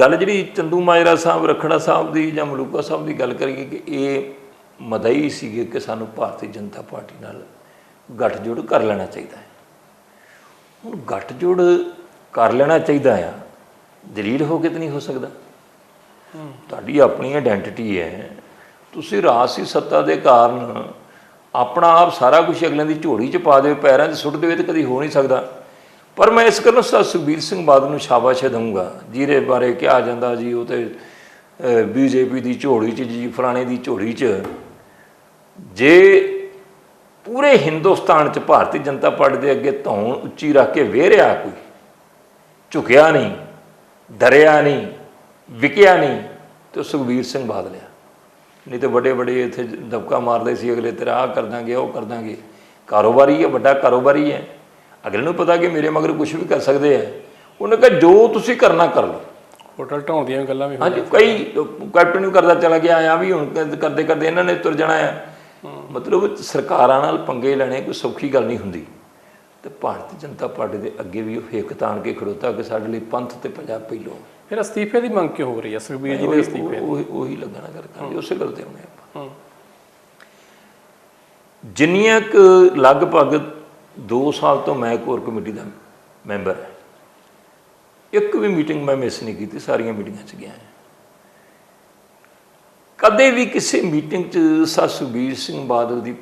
ਗੱਲ ਜਿਹੜੀ ਚੰਦੂ ਮਾਜਰਾ ਸਾਹਿਬ ਰਖੜਾ ਸਾਹਿਬ ਦੀ ਜਾਂ ਮਲੂਕਾ ਸਾਹਿਬ ਦੀ ਗੱਲ ਕਰੀਏ ਕਿ ਇਹ ਮਦਈ ਸੀਗੇ ਕਿ ਸਾਨੂੰ ਭਾਰਤੀ ਜਨਤਾ ਪਾਰਟੀ ਨਾਲ ਗੱਠਜੋੜ ਕਰ ਲੈਣਾ ਚਾਹੀਦਾ ਹੈ। ਹੁਣ ਗੱਠਜੋੜ ਕਰ ਲੈਣਾ ਚਾਹੀਦਾ ਆ ਦਲੀਲ ਹੋ ਕੇ ਤਾਂ ਨਹੀਂ ਹੋ ਸਕਦਾ। ਤੁਹਾਡੀ ਆਪਣੀ ਆਇਡੈਂਟੀਟੀ ਹੈ। ਤੁਸੀਂ ਰਾਜਸੀ ਸੱਤਾ ਦੇ ਕਾਰਨ ਆਪਣਾ ਆਪ ਸਾਰਾ ਕੁਝ ਅਗਲਿਆਂ ਦੀ ਝੋਲੀ 'ਚ ਪਾ ਦਿਓ ਪੈਰਾਂ 'ਚ ਸੁੱਟ ਦਿਓ ਇਹ ਤਾਂ ਕਦੀ ਹੋ ਨਹੀਂ ਸਕਦਾ। ਪਰ ਮੈਂ ਇਸ ਗੱਲੋਂ ਸਰ ਸੁਖਬੀਰ ਸਿੰਘ ਬਾਦਲ ਨੂੰ ਸ਼ਾਬਾਸ਼ ਦਊਂਗਾ ਜਿਹਦੇ ਬਾਰੇ ਕਿਹਾ ਜਾਂਦਾ ਜੀ, ਉਹ ਤੇ ਬੀਜੇਪੀ ਦੀ ਝੋਲੀ 'ਚ ਜੀ, ਫਲਾਣੇ ਦੀ ਝੋਲੀ 'ਚ। ਜੇ ਪੂਰੇ ਹਿੰਦੁਸਤਾਨ 'ਚ ਭਾਰਤੀ ਜਨਤਾ ਪਾਰਟੀ ਦੇ ਅੱਗੇ ਧੌਣ ਉੱਚੀ ਰੱਖ ਕੇ ਵੇਰਿਆ ਕੋਈ, ਝੁਕਿਆ ਨਹੀਂ, ਡਰਿਆ ਨਹੀਂ, ਵਿਕਿਆ ਨਹੀਂ, ਤੇ ਉਹ ਸੁਖਬੀਰ ਸਿੰਘ ਬਾਦਲ ਆ। ਨਹੀਂ ਤੇ ਵੱਡੇ ਵੱਡੇ ਇੱਥੇ ਦਬਕਾ ਮਾਰਦੇ ਸੀ, ਅਗਲੇ ਤੇਰਾ ਆਹ ਕਰ ਦਾਂਗੇ, ਉਹ ਕਰ ਦਾਂਗੇ। ਕਾਰੋਬਾਰੀ ਹੈ ਵੱਡਾ ਕਾਰੋਬਾਰੀ ਹੈ ਅਗਲੇ ਨੂੰ ਪਤਾ ਕਿ ਮੇਰੇ ਮਗਰ ਕੁਝ ਵੀ ਕਰ ਸਕਦੇ ਆ। ਉਹਨੇ ਕਿਹਾ ਜੋ ਤੁਸੀਂ ਕਰਨਾ ਕਰ ਲਓ। ਹੋਟਲ ਢਾਉਣ ਦੀਆਂ ਗੱਲਾਂ ਵੀ। ਹਾਂਜੀ ਕਈ ਕੈਪਟਨ ਨੂੰ ਕਰਦਾ ਚਲਾ ਗਿਆ ਆ ਵੀ ਹੁਣ ਕਰਦੇ ਕਰਦੇ ਇਹਨਾਂ ਨੇ ਤੁਰ ਜਾਣਾ ਆ। ਮਤਲਬ ਸਰਕਾਰਾਂ ਨਾਲ ਪੰਗੇ ਲੈਣੇ ਕੋਈ ਸੌਖੀ ਗੱਲ ਨਹੀਂ ਹੁੰਦੀ। ਤੇ ਭਾਰਤੀ ਜਨਤਾ ਪਾਰਟੀ ਦੇ ਅੱਗੇ ਵੀ ਉਹ ਹਿੱਕ ਤਾਣ ਕੇ ਖੜੋਤਾ ਕਿ ਸਾਡੇ ਲਈ ਪੰਥ ਤੇ ਪੰਜਾਬ ਪਹਿਲੋਂ ਫਿਰ ਅਸਤੀਫੇ ਦੀ ਮੰਗ ਕਿਉਂ ਹੋ ਰਹੀ ਹੈ ਸੁਖਬੀਰ ਜੀ ਦੇ ਅਸਤੀਫੇ ਉਹੀ ਉਹੀ ਲੱਗਣਾ ਕਰ ਕਰਾਂਗੇ ਉਸੇ ਗੱਲ ਤੇ ਆਉਣੇ ਆਪਾਂ। ਜਿੰਨੀਆਂ ਕੁ ਲਗਭਗ 2 ਸਾਲ ਤੋਂ ਮੈਂ ਕੋਰ ਕਮੇਟੀ ਦਾ ਮੈਂਬਰ ਹਾਂ। ਇੱਕ ਵੀ ਮੀਟਿੰਗ ਮੈਂ ਮਿਸ ਨਹੀਂ ਕੀਤੀ, ਸਾਰੀਆਂ ਮੀਟਿੰਗਾਂ 'ਚ ਗਿਆ ਕਦੇ ਵੀ ਕਿਸੇ ਮੀਟਿੰਗ 'ਚ ਸਰ ਸੁਖਬੀਰ ਸਿੰਘ ਬਾਦਲ ਦੀ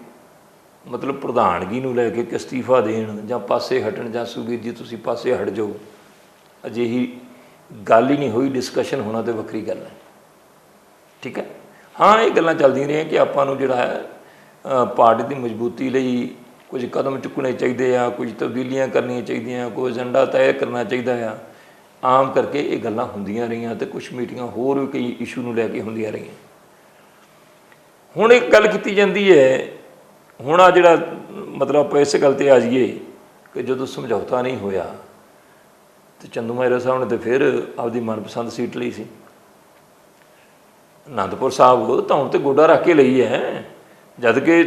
ਮਤਲਬ ਪ੍ਰਧਾਨਗੀ ਨੂੰ ਲੈ ਕੇ ਕਿ ਅਸਤੀਫਾ ਦੇਣ ਜਾਂ ਪਾਸੇ ਹਟਣ, ਜਾਂ ਸੁਖਬੀਰ ਜੀ ਤੁਸੀਂ ਪਾਸੇ ਹਟ ਜਾਓ, ਅਜਿਹੀ ਗੱਲ ਹੀ ਨਹੀਂ ਹੋਈ ਡਿਸਕਸ਼ਨ ਹੋਣਾ ਤੇ ਵੱਖਰੀ ਗੱਲ ਹੈ। ਠੀਕ ਹੈ? ਹਾਂ, ਇਹ ਗੱਲਾਂ ਚੱਲਦੀਆਂ ਰਹੀਆਂ ਕਿ ਆਪਾਂ ਨੂੰ ਜਿਹੜਾ ਹੈ ਪਾਰਟੀ ਦੀ ਮਜ਼ਬੂਤੀ ਲਈ ਕੁਝ ਕਦਮ ਚੁੱਕਣੇ ਚਾਹੀਦੇ ਆ, ਕੁਝ ਤਬਦੀਲੀਆਂ ਕਰਨੀਆਂ ਚਾਹੀਦੀਆਂ ਕੋਈ ਏਜੰਡਾ ਤੈਅ ਕਰਨਾ ਚਾਹੀਦਾ ਆ। ਆਮ ਕਰਕੇ ਇਹ ਗੱਲਾਂ ਹੁੰਦੀਆਂ ਰਹੀਆਂ ਤੇ ਕੁਝ ਮੀਟਿੰਗਾਂ ਹੋਰ ਵੀ ਕਈ ਇਸ਼ੂ ਨੂੰ ਲੈ ਕੇ ਹੁੰਦੀਆਂ ਰਹੀਆਂ। ਹੁਣ ਇੱਕ ਗੱਲ ਕੀਤੀ ਜਾਂਦੀ ਹੈ, ਹੁਣ ਆ ਜਿਹੜਾ ਮਤਲਬ ਆਪਾਂ ਇਸ ਗੱਲ ਤੇ ਆ ਜਾਈਏ ਕਿ ਜਦੋਂ ਸਮਝੌਤਾ ਨਹੀਂ ਹੋਇਆ, ਤੇ ਚੰਦੂ ਮਾਜਰਾ ਸਾਹਿਬ ਨੇ ਤੇ ਫਿਰ ਆਪਦੀ ਮਨਪਸੰਦ ਸੀਟ ਲਈ ਸੀ। ਅਨੰਦਪੁਰ ਸਾਹਿਬ ਤਾਂ ਤੇ ਗੋਡਾ ਰੱਖ ਕੇ ਲਈ ਹੈ, ਜਦ ਕਿ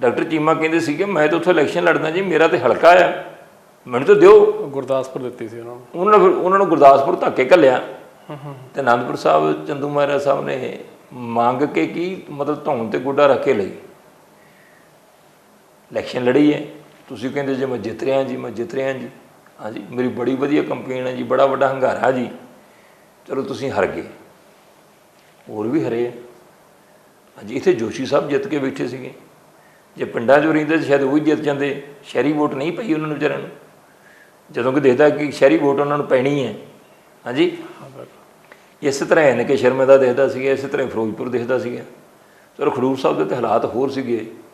ਡਾਕਟਰ ਚੀਮਾ ਕਹਿੰਦੇ ਸੀ ਕਿ ਮੈਂ ਤਾਂ ਉੱਥੇ ਇਲੈਕਸ਼ਨ ਲੜਦਾ ਜੀ ਮੇਰਾ ਤੇ ਹਲਕਾ ਆ। ਮੈਨੂੰ ਤਾਂ ਦਿਓ। ਗੁਰਦਾਸਪੁਰ ਦਿੱਤੀ ਸੀ ਉਹਨਾਂ ਨੂੰ। ਉਹਨਾਂ ਨੇ ਫਿਰ ਉਹਨਾਂ ਨੂੰ ਗੁਰਦਾਸਪੁਰ ਧੱਕੇ ਘੱਲਿਆ। ਤੇ ਅਨੰਦਪੁਰ ਸਾਹਿਬ ਚੰਦੂ ਮਾਜਰਾ ਸਾਹਿਬ ਨੇ ਮੰਗ ਕੇ ਕੀ ਮਤਲਬ ਧੌਣ ਤੇ ਗੋਡਾ ਰੱਖ ਕੇ ਲਈ। ਇਲੈਕਸ਼ਨ ਲੜੀ ਹੈ। ਤੁਸੀਂ ਕਹਿੰਦੇ ਜੇ ਮੈਂ ਜਿੱਤ ਰਿਹਾ ਜੀ ਮੈਂ ਜਿੱਤ ਰਿਹਾ ਜੀ। ਹਾਂਜੀ ਮੇਰੀ ਬੜੀ ਵਧੀਆ ਕੰਪੇਨ ਹੈ ਜੀ ਬੜਾ ਵੱਡਾ ਹੰਗਾਰਾ ਜੀ। ਚਲੋ ਤੁਸੀਂ ਹਾਰ ਗਏ। ਹੋਰ ਵੀ ਹਰੇ ਹਾਂਜੀ ਇੱਥੇ ਜੋਸ਼ੀ ਸਾਹਿਬ ਜਿੱਤ ਕੇ ਬੈਠੇ ਸੀਗੇ। ਜੇ ਪਿੰਡਾਂ 'ਚੋਂ ਰਹਿੰਦੇ ਤਾਂ ਸ਼ਾਇਦ ਉਹ ਹੀ ਜਿੱਤ ਜਾਂਦੇ। ਸ਼ਹਿਰੀ ਵੋਟ ਨਹੀਂ ਪਈ ਉਹਨਾਂ ਨੂੰ ਵਿਚਾਰਿਆਂ ਨੂੰ। ਜਦੋਂ ਕਿ ਦੇਖਦਾ ਕਿ ਸ਼ਹਿਰੀ ਵੋਟ ਉਹਨਾਂ ਨੂੰ ਪੈਣੀ ਹੈ। ਹਾਂਜੀ? ਹਾਂ ਇਸੇ ਤਰ੍ਹਾਂ ਐਨ ਕੇ ਸ਼ਰਮੇ ਦਾ ਦੇਖਦਾ ਸੀਗਾ, ਇਸੇ ਤਰ੍ਹਾਂ ਹੀ ਫਿਰੋਜ਼ਪੁਰ ਦੇਖਦਾ ਸੀਗਾ। ਚਲੋ ਖਡੂਰ ਸਾਹਿਬ ਦੇ ਤੇ ਹਾਲਾਤ ਹੋਰ ਸੀਗੇ।